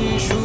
你说。